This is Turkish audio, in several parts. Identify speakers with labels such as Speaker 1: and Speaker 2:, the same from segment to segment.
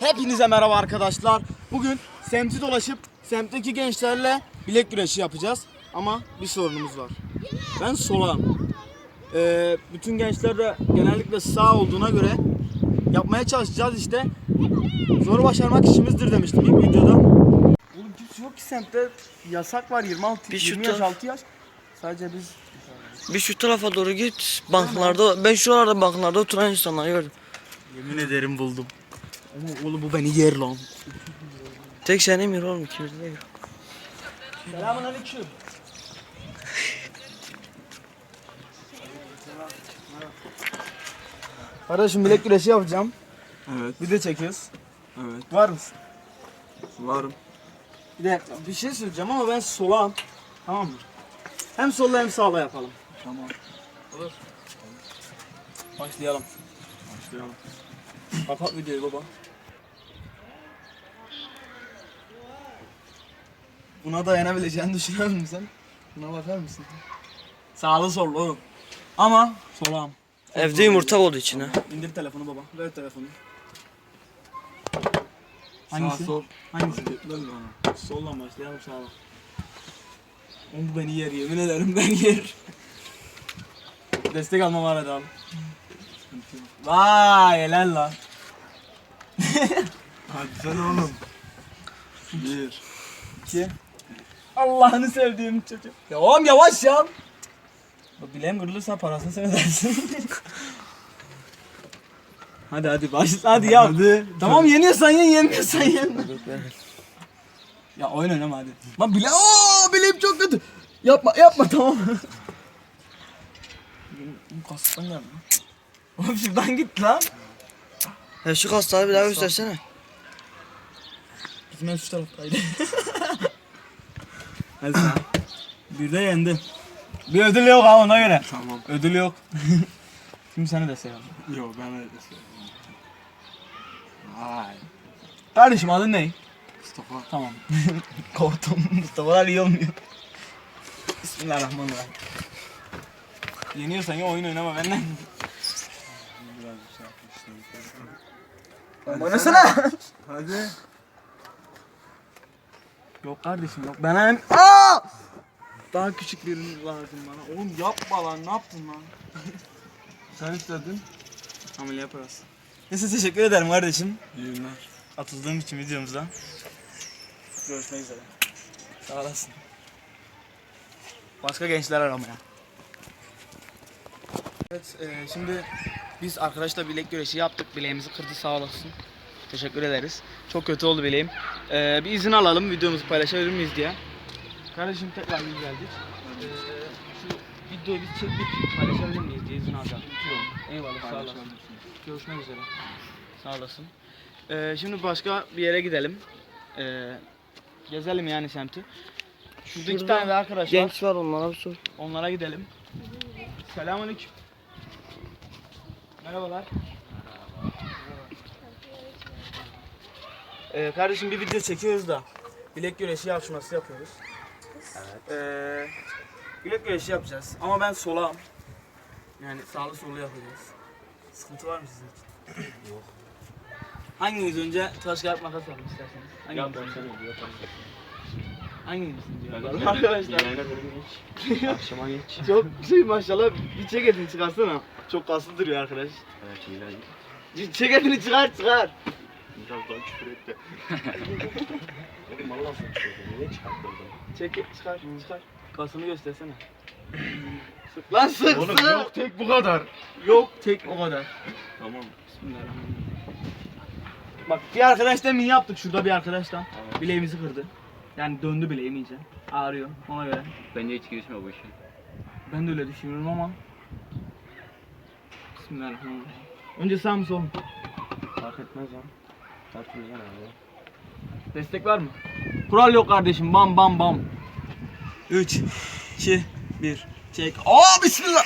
Speaker 1: Hepinize merhaba arkadaşlar. Bugün semti dolaşıp semtteki gençlerle bilek güreşi yapacağız. Ama bir sorunumuz var. Ben solağım. Ee, bütün gençler de genellikle sağ olduğuna göre yapmaya çalışacağız işte. Zoru başarmak işimizdir demiştim ilk videoda. Oğlum kimse yok ki semtte. Yasak var 26
Speaker 2: Bir
Speaker 1: 20
Speaker 2: şu
Speaker 1: yaş
Speaker 2: ta-
Speaker 1: 6 yaş. Sadece biz
Speaker 2: Bir şu tarafa doğru git. Banklarda ben şuralarda banklarda oturan insanları gördüm.
Speaker 1: yemin ederim buldum. Ama oğlum bu beni yer lan.
Speaker 2: Tek sen emir oğlum ikimiz de yok.
Speaker 1: Selamun aleyküm. Kardeşim bilek güreşi yapacağım.
Speaker 3: Evet,
Speaker 1: Bir de çekiyoruz.
Speaker 3: evet.
Speaker 1: Var mısın?
Speaker 3: Varım.
Speaker 1: Bir de bir şey söyleyeceğim ama ben solağım. Tamam mı? Hem solla hem sağla yapalım.
Speaker 3: Tamam.
Speaker 1: Olur. Başlayalım.
Speaker 3: Başlayalım.
Speaker 1: Kapat videoyu baba. Buna dayanabileceğini düşünüyor musun sen? Buna bakar mısın? Sağlı sollu oğlum. Ama solağım.
Speaker 2: Evde yumurta oldu içine.
Speaker 1: İndir telefonu baba. Ver telefonu.
Speaker 3: Sağ
Speaker 1: Hangisi?
Speaker 3: sol.
Speaker 1: Hangisi?
Speaker 3: Dön bana.
Speaker 1: Soldan başlayalım sağla. Oğlum bu beni yer yemin ederim ben yer. Destek almam arada abi. Vay helal lan.
Speaker 3: Hadi sen oğlum. Bir.
Speaker 1: İki. Allah'ını sevdiğim çocuk. Ya oğlum yavaş ya. Bak bileğim kırılırsa parasını sen ödersin. hadi hadi başla hadi ya.
Speaker 3: Hadi.
Speaker 1: Tamam yeniyorsan yen yenmiyorsan yenme. Ya oyun oynama hadi. Lan bile ooo bileğim çok kötü. Yapma yapma tamam. Bu kasıktan geldi. Oğlum şuradan git lan.
Speaker 2: Ya şu kasları bir daha göstersene.
Speaker 1: Ev şu taraftaydı. Hadi sen. Bir de yendin. Bir ödül yok ha ona göre.
Speaker 3: Tamam.
Speaker 1: Ödül yok. Şimdi seni de seviyorum.
Speaker 3: Yo ben öyle söyleyeyim. Vay.
Speaker 1: Kardeşim adın ne?
Speaker 3: Mustafa.
Speaker 1: Tamam. Korktum. Mustafa'lar iyi olmuyor. Bismillahirrahmanirrahim. Yeniyorsan ya oyun oynama benden.
Speaker 3: Şey.
Speaker 1: Oynasana.
Speaker 3: Hadi.
Speaker 1: Yok kardeşim yok. Ben hem... Aa! Daha küçük birini lazım bana. Oğlum yapma lan ne yaptın lan?
Speaker 3: Sen istedin.
Speaker 1: Ameliyat parası. Neyse teşekkür ederim kardeşim.
Speaker 3: İyi günler.
Speaker 1: Atıldığım için videomuzda. Görüşmek üzere. Sağ olasın. Başka gençler aramaya. Evet e, şimdi biz arkadaşla bilek güreşi yaptık. Bileğimizi kırdı sağ olasın. Teşekkür ederiz. Çok kötü oldu bileğim. E, bir izin alalım videomuzu paylaşabilir miyiz diye. Kardeşim tekrar biz geldik. E, şu videoyu biz çektik paylaşabilir miyiz diye izin alacağım. Eyvallah sağ olasın. Görüşmek üzere. Sağ olasın. Ee, şimdi başka bir yere gidelim. Ee, gezelim yani semti. Şurada iki
Speaker 2: Şurada
Speaker 1: tane de arkadaş var.
Speaker 2: Genç var onlara bir sor.
Speaker 1: Onlara gidelim. Selamünaleyküm. Merhabalar. Ee, kardeşim bir video çekiyoruz da bilek güreşi yarışması yapıyoruz. Evet. Ee, bilek güreşi yapacağız ama ben solağım. Yani sağlı solu yapacağız. Sıkıntı var mı sizin için? Yok. Hanginiz önce taş kağıt makas yapmak isterseniz? Hanginiz önce? Hanginiz diyor? Arkadaşlar.
Speaker 4: Akşama geç.
Speaker 1: Çok şey maşallah bir ceketini çıkarsana. Çok kaslı duruyor arkadaş.
Speaker 4: Evet iyiler.
Speaker 1: Ceketini çıkar çıkar.
Speaker 4: Biraz daha küfür etti. Oğlum Allah sen çıkardın. Niye çıkarttın?
Speaker 1: Çek çıkar çıkar. Kasını göstersene. Sık lan sık
Speaker 4: Oğlum
Speaker 1: sık.
Speaker 4: yok tek bu kadar.
Speaker 1: Yok tek o kadar.
Speaker 4: Tamam.
Speaker 1: Bismillahirrahmanirrahim. Bak bir arkadaş demin yaptık şurada bir arkadaştan. Bileğimizi kırdı. Yani döndü bileğim iyice. Ağrıyor ona göre.
Speaker 4: Bence hiç girişme bu işe.
Speaker 1: Ben de öyle düşünüyorum ama. Bismillahirrahmanirrahim. Önce sağ mı sol mu?
Speaker 4: Fark etmez lan. Abi.
Speaker 1: Destek var mı? Kural yok kardeşim. Bam bam bam. 3 2 1 Çek. Aa bismillah.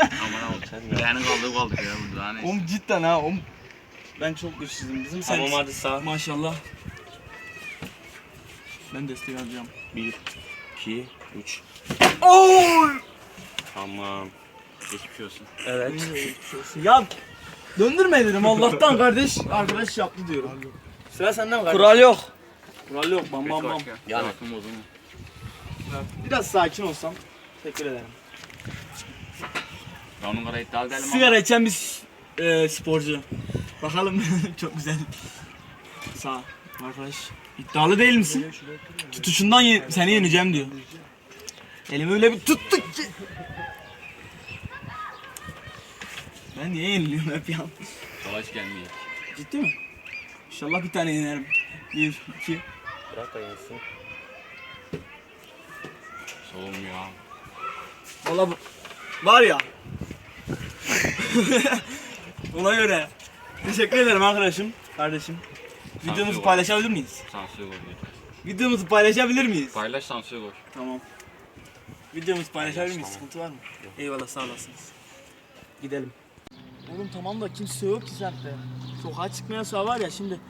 Speaker 4: Aman oğlum sen de. Yani kaldık kaldık ya burada. Hani.
Speaker 1: Oğlum cidden ha. Oğlum. Ben çok güçsüzüm. Bizim sen
Speaker 4: Tamam hadi sağ.
Speaker 1: maşallah. Ben destek alacağım.
Speaker 4: 1, 2, 3.
Speaker 1: Oy!
Speaker 4: Tamam. Geçmiş olsun.
Speaker 2: Evet.
Speaker 1: Ya Döndürme dedim Allah'tan kardeş. Arkadaş yaptı diyorum. Sıra sende mi kardeş?
Speaker 2: Kural yok.
Speaker 1: Kural yok bam bam bam.
Speaker 2: Yani.
Speaker 1: Biraz sakin olsam. Teşekkür ederim.
Speaker 4: Ben onlara iddia edelim
Speaker 1: Sigara içen bir e, sporcu. Bakalım çok güzel. Sağ ol arkadaş. İddialı değil misin? Tutuşundan ye- seni yeneceğim diyor. Elimi öyle bir tuttuk ki. Ben niye yeniliyorum hep ya?
Speaker 4: Dolaş gelmeyecek.
Speaker 1: Ciddi mi? İnşallah bir tane yenerim. Bir, iki.
Speaker 4: Bırak da yensin. Soğumuyor abi.
Speaker 1: Valla bu- var ya. Ona göre. Teşekkür ederim arkadaşım. Kardeşim. Videomuzu
Speaker 4: var.
Speaker 1: paylaşabilir miyiz?
Speaker 4: Sansür oluyor.
Speaker 1: Videomuzu paylaşabilir miyiz?
Speaker 4: Paylaş sansür ol.
Speaker 1: Tamam. Videomuzu paylaşabilir miyiz? Sıkıntı var mı? Eyvallah sağ olasınız. Gidelim. Oğlum tamam da kimse yok ki semtte. Sokağa çıkma yasağı var ya şimdi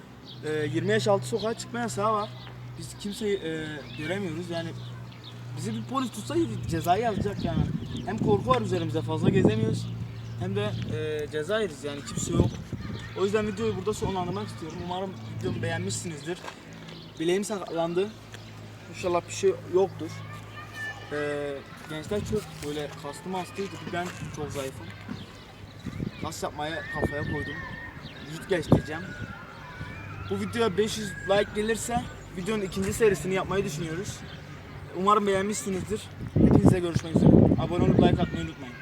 Speaker 1: e, 20 yaş altı sokağa çıkma yasağı var. Biz kimseyi e, göremiyoruz yani bizi bir polis tutsa ceza yazacak yani. Hem korku var üzerimizde fazla gezemiyoruz hem de e, ceza yeriz yani kimse yok. O yüzden videoyu burada sonlandırmak istiyorum. Umarım videomu beğenmişsinizdir. Bileğim sakatlandı. İnşallah bir şey yoktur. Ee, gençler çok böyle kastı mastıydı. Ben çok zayıfım. Kas yapmaya kafaya koydum. Vücut geliştireceğim. Bu videoya 500 like gelirse videonun ikinci serisini yapmayı düşünüyoruz. Umarım beğenmişsinizdir. Hepinize görüşmek üzere. Abone olup like atmayı unutmayın.